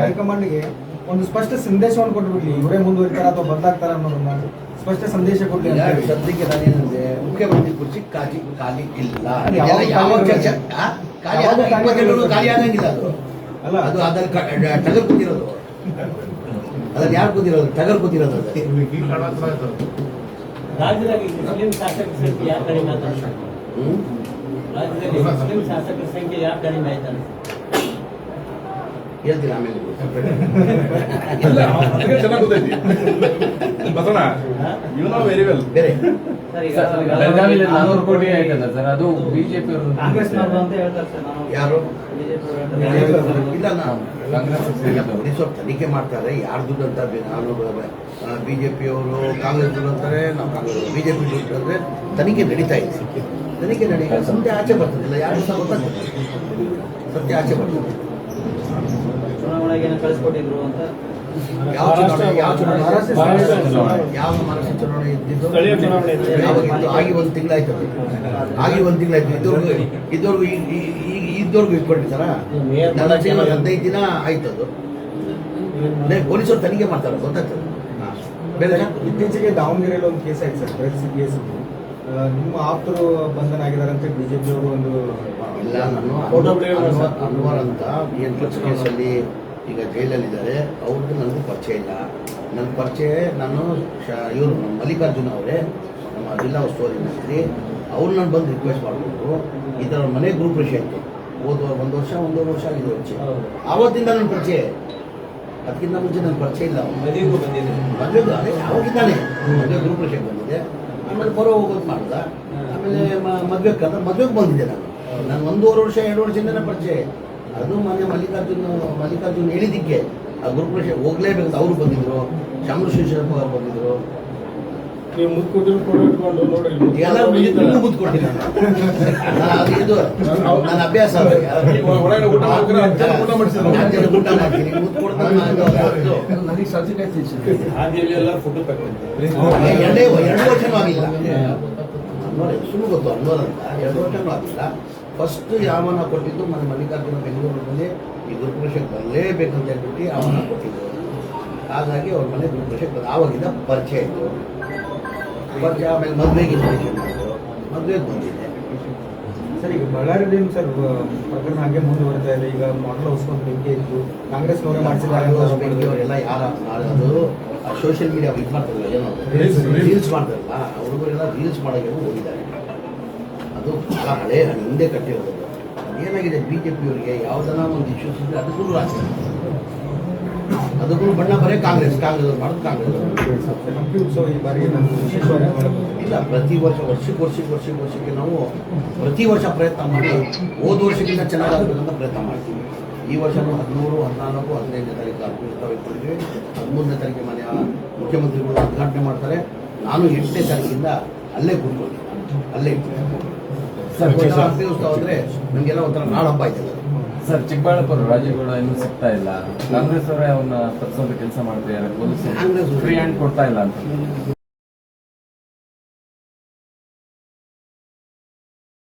ಹೈಕಮಾಂಡ್ಗೆ ಒಂದು ಸ್ಪಷ್ಟ ಸಂದೇಶವನ್ನು ಕೊಟ್ಬಿಡ್ಲಿ ಇವರೇ ಮುಂದುವರಿತಾರ ಅಥವಾ ಬದಲಾಗ್ತಾರ ಅನ್ನೋದನ್ನ ಸ್ಪಷ್ಟ ಸಂದೇಶ ಕೊಡ್ಲಿ. ಸದ್ಯಕ್ಕೆ ನಾನೇನಂದ್ರೆ ಮುಖ್ಯಮಂತ್ರಿ ಕುರ್ಚಿ ಖಾಲಿ ಖಾಲಿ ಇಲ್ಲ. ಯಾವ ಖಾಲಿ ಚರ್ಚೆ? ಆ? ಖಾಲಿ ಯಾವಾಗ ಆಗ- ಖಾಲಿ ಇಪ್ಪತ್ತೆರಡು ಖಾಲಿ ಆಗಂಗಿಲ್ಲ ಅದು. ಅಲ್ಲ. ಅದು ಅದರ ಟಗರ್ ಕೂತಿರೋದು. ಅದನ್ನ ಯಾರು ಕೂತಿರೋದು? ಟಗರ್ ಕೂತಿರೋದು ರಾಜ್ಯದಲ್ಲಿ ಮುಸ್ಲಿಂ ಶಾಸಕರ ಸಂಖ್ಯೆ ಯಾಕೆ ಕಡಿಮೆ ಆಯ್ತು ರಾಜ್ಯದಲ್ಲಿ ಮುಸ್ಲಿಂ ಶಾಸಕರ ಸಂಖ್ಯೆ ಯಾಕೆ ಕಡಿಮೆ ಆಯ್ತು? ಹೇಳ್ತೀನಿ ಆಮೇಲೆ ಚೆನ್ನಾಗಿ ಗೊತ್ತೈತಿ. Basavanna you know very well ಬೇರೆ. ನಾನೂರು ಕೋಟಿ ಆಯ್ತಲ್ಲ ಸರ್ ಅದು ಬಿಜೆಪಿ ಯಾರು? ಇಲ್ಲ ನಾನು ಸ್ವಲ್ಪ ತನಿಖೆ ಮಾಡ್ತಾರೆ ಯಾರು ದುಡ್ಡು ಅಂತ ಬಿ- ನಾನು ಬಿಜೆಪಿಯವರು ಕಾಂಗ್ರೆಸ್ ದುಡ್ಡು ಅಂತಾರೆ ನಾವು ಕಾಂಗ್ರೆಸ್ ಬಿಜೆಪಿ ದುಡ್ಡು ಅಂದ್ರೆ ತನಿಖೆ ನಡೀತಾ ಇದೆ ತನಿಖೆ ನಡೀತಾ ಸತ್ಯ ಆಚೆ ಬರ್ತದಿಲ್ಲ ಯಾರು ಸಹ ಗೊತ್ತಾಗ್ತದೆ ಸತ್ಯ ಆಚೆ ಬರ್ತದೆ. ಚುನಾವಣೆಗೆ ಏನೋ ಕಳಿಸ್ಕೊಟ್ಟಿದ್ರು ಅಂತ. ಯಾವ ಚುನಾವಣೆ ಯಾವ ಚುನಾವಣೆ. ಯಾವ ಮಹಾರಾಷ್ಟ್ರ ಚುನಾವಣೆ ಇದ್ದಿದ್ದು. ಯಾವಾಗಿತ್ತು ಆಗಿ ಒಂದು ತಿಂಗಳಾಯ್ತು. ಆಯ್ತು ಆಗಿ ಒಂದು ತಿಂಗಳಾಯ್ತು. ಇದ್ದವ್ರಿಗೂ ಇದ್ದವ್ರಿಗೂ ಈಗ ಇದ್ದವ್ರಿಗೂ ಇಟ್ಕೊಂಡಿರ್ತಾರ ನನ್ನ ಹದಿನೈದು ದಿನ ಆಯ್ತು ಅದು ಪೊಲೀಸರು ತನಿಖೆ ಮಾಡ್ತಾರೆ ಗೊತ್ತಾಗ್ತದೆ. ಬೇರೆ ಇತ್ತೀಚಿಗೆ ದಾವಣಗೆರೆಯಲ್ಲಿ ಒಂದು ಕೇಸ್ ಆಯ್ತು ಸರ್ ಡ್ರಗ್ಸ್ ಕೇಸ್ ನಿಮ್ಮ ಆಪ್ತರು ಬಂಧನ ಆಗಿದ್ದಾರೆ ಅಂತ ಬಿಜೆಪಿ ಅವರು ಒಂದು ಇಲ್ಲ ನಾನು ಅನ್ವರ್ ಅಂತ ಎಂಟು ಲಕ್ಷ ಕೇಸಲ್ಲಿ ಈಗ ಜೈಲಲ್ಲಿದ್ದಾರೆ. ಅವ್ರದ್ದು ನನಗೂ ಪರಿಚಯ ಇಲ್ಲ. ನನ್ನ ಪರಿಚಯ ನಾನು ಇವರು ಮಲ್ಲಿಕಾರ್ಜುನ ಅವರೇ. ನಮ್ಮ ಜಿಲ್ಲಾ ಉಸ್ತುವಾರಿ ಮಂತ್ರಿ ಅವ್ರು ನಾನು ಬಂದು ರಿಕ್ವೆಸ್ಟ್ ಮಾಡಿಬಿಟ್ರು ಈ ಥರ ಮನೆ ಗ್ರೂಪ್ ವಿಷಯ ಇತ್ತು ಹೋದ ಒಂದು ವರ್ಷ ಒಂದು ವರ್ಷ ಆಗಿದೆ ಪರಿಚಯ ಆವತ್ತಿಂದ ನನ್ನ ಪರಿಚಯ. ಅದಕ್ಕಿಂತ ಮುಂಚೆ ನನ್ನ ಪರಿಚಯ ಇಲ್ಲ. ಮದುವೆ ಮದುವೆಗೂ ಬಂದಿದೆ ಅದೇ ಮದುವೆ ಗ್ರೂಪ್ ವಿಷಯ ಬಂದಿದೆ. ಆಮೇಲೆ ಬರೋ ಹೋಗೋದು ಮಾಡ್ದ. ಆಮೇಲೆ ಮದುವೆ ಕದ ಮದುವೆಗೆ ಬಂದಿದ್ದೆ ನಾನು. ನಾನು ಒಂದೂವರೆ ವರ್ಷ ಎರಡು ವರ್ಷದಿಂದ ಪರಿಚಯ. ಅದು ಮೊನ್ನೆ ಮಲ್ಲಿಕಾರ್ಜುನ್ ಮಲ್ಲಿಕಾರ್ಜುನ್ ಹೇಳಿದ್ದಕ್ಕೆ ಆ ಗ್ರೂಪ್ ಹೋಗ್ಲೇಬೇಕಂತ ಹೋಗ್ಲೇಬೇಕು ಅವರು ಬಂದಿದ್ರು. ಶಾಮರು ಶಿವಶರಪ್ಪ ಅವರು ಬಂದಿದ್ರು. ನೀವು ನೋಡಿ ಎಲ್ಲರೂ ಅದು ಇದು ನನ್ನ ಅಭ್ಯಾಸ. ಒಳಗಡೆ ಊಟ ಊಟ ಮಾಡ್ಸಿದ್ರು. ಊಟ ಮಾಡ್ತೀನಿ. ಎರಡು ವರ್ಷನೂ ಆಗಿಲ್ಲ. ನೋಡಿ ಶುರು ಗೊತ್ತು ಅನ್ನೋದಂತ ಎರಡು ವರ್ಷನೂ ಆಗಿಲ್ಲ. ಫಸ್ಟ್ ಯಾವನ ಕೊಟ್ಟಿದ್ದು ಮನೆ ಮಲ್ಲಿಕಾರ್ಜುನ ಬೆಂಗಳೂರಿನಲ್ಲಿ ಈ ಗುರುಪುರುಷಕ್ಕೆ ಬರಲೇಬೇಕಂತ ಹೇಳ್ಬಿಟ್ಟು ಯಾವನ ಕೊಟ್ಟಿದ್ದು. ಹಾಗಾಗಿ ಅವ್ರ ಮನೆ ಗುರುಪುರುಷಕ್ಕೆ ಬಂದು ಆವಾಗಿಂದ ಪರಿಚಯ ಇತ್ತು. ಪರಿಚಯ ಆಮೇಲೆ ಮದುವೆಗೆ ಇನ್ವಿಟೇಷನ್ ಮಾಡಿದ್ರು ಮದುವೆಗೆ ಬಂದಿದ್ದೆ ಸರ್ ಈಗ ಬಳ್ಳಾರಿಯಲ್ಲಿ ಸರ್ ಪ್ರಕರಣ ಹಾಗೆ ಮುಂದುವರಿತಾ ಇದೆ? ಈಗ ಮೊದಲ ಹೊಸ್ಕೊಂಡು ಬೆಂಕಿ ಇತ್ತು. ಕಾಂಗ್ರೆಸ್ನವರೇ ಮಾಡಿಸಿದ್ದಾರೆ ಅಂತ ಯಾರು ಮಾಡೋದು ಸೋಷಿಯಲ್ ಮೀಡಿಯಾ ಇದು ಮಾಡ್ತಾರಲ್ಲ ಏನೋ. ರೀಲ್ಸ್ ಮಾಡ್ತಾರಲ್ಲ ಹುಡುಗರೆಲ್ಲ ರೀಲ್ಸ್ ಮಾಡೋಕ್ಕೆ ಹೋಗಿದ್ದಾರೆ. ಅದು ಬಹಳ ಹಳೆ ಹಿಂದೆ ಕಟ್ಟಿರೋದು. ಏನಾಗಿದೆ ಬಿ ಜೆ ಪಿಯವರಿಗೆ ಯಾವ್ದನ್ನ ಒಂದು ಇಶ್ಯೂಸ್ ಇದ್ರೆ ಅದಕ್ಕೂ ರಾಜಕೀಯ ಅದಕ್ಕೂ ಬಣ್ಣ ಬರೀ ಕಾಂಗ್ರೆಸ್ ಕಾಂಗ್ರೆಸ್ ಮಾಡೋದು ಕಾಂಗ್ರೆಸ್. ಈ ಬಾರಿ ಇಲ್ಲ, ಪ್ರತಿ ವರ್ಷ, ವರ್ಷಕ್ಕೆ ವರ್ಷಕ್ಕೆ ವರ್ಷಕ್ಕೆ ವರ್ಷಕ್ಕೆ ನಾವು ಪ್ರತಿ ವರ್ಷ ಪ್ರಯತ್ನ ಮಾಡಿ ಹೋದ ವರ್ಷಕ್ಕಿಂತ ಚೆನ್ನಾಗಾಗಬೇಕಂತ ಪ್ರಯತ್ನ ಮಾಡ್ತೀವಿ. ಈ ವರ್ಷನೂ ಹದಿಮೂರು, ಹದಿನಾಲ್ಕು, ಹದಿನೈದನೇ ತಾರೀಕು ಅರ್ಪಿಸ್ತಾ ಇಟ್ಕೊಂಡಿದ್ವಿ ಹದಿಮೂರನೇ ತಾರೀಕು ಮನೆಯ ಮುಖ್ಯಮಂತ್ರಿಗಳು ಉದ್ಘಾಟನೆ ಮಾಡ್ತಾರೆ. ನಾನು ಎಂಟನೇ ತಾರೀಕಿಂದ ಅಲ್ಲೇ ಕೂತ್ಕೊಂಡಿದ್ದೆ ಅಲ್ಲೇ ಸರ್, ಹಂಪಿ ಉತ್ಸವ ಅಂದ್ರೆ ನಮಗೆಲ್ಲ ಒಂಥರ ನಾಡಹಬ್ಬ ಆಯ್ತಲ್ಲ ಅದು. ಸರ್ ಚಿಕ್ಕಬಳ್ಳಾಪುರ ರಾಜ್ಯಗಳು ಇನ್ನೂ ಸಿಗ್ತಾ ಇಲ್ಲ. ಕಾಂಗ್ರೆಸ್ ಅವರೇ ಅವನ್ನ ತಪ್ಪಿಸೋದು ಕೆಲಸ ಮಾಡ್ತಾ ಇದ್ದಾರೆ ಪೊಲೀಸರು ಫ್ರೀ ಹ್ಯಾಂಡ್ ಕೊಡ್ತಾ ಇಲ್ಲ ಅಂತ.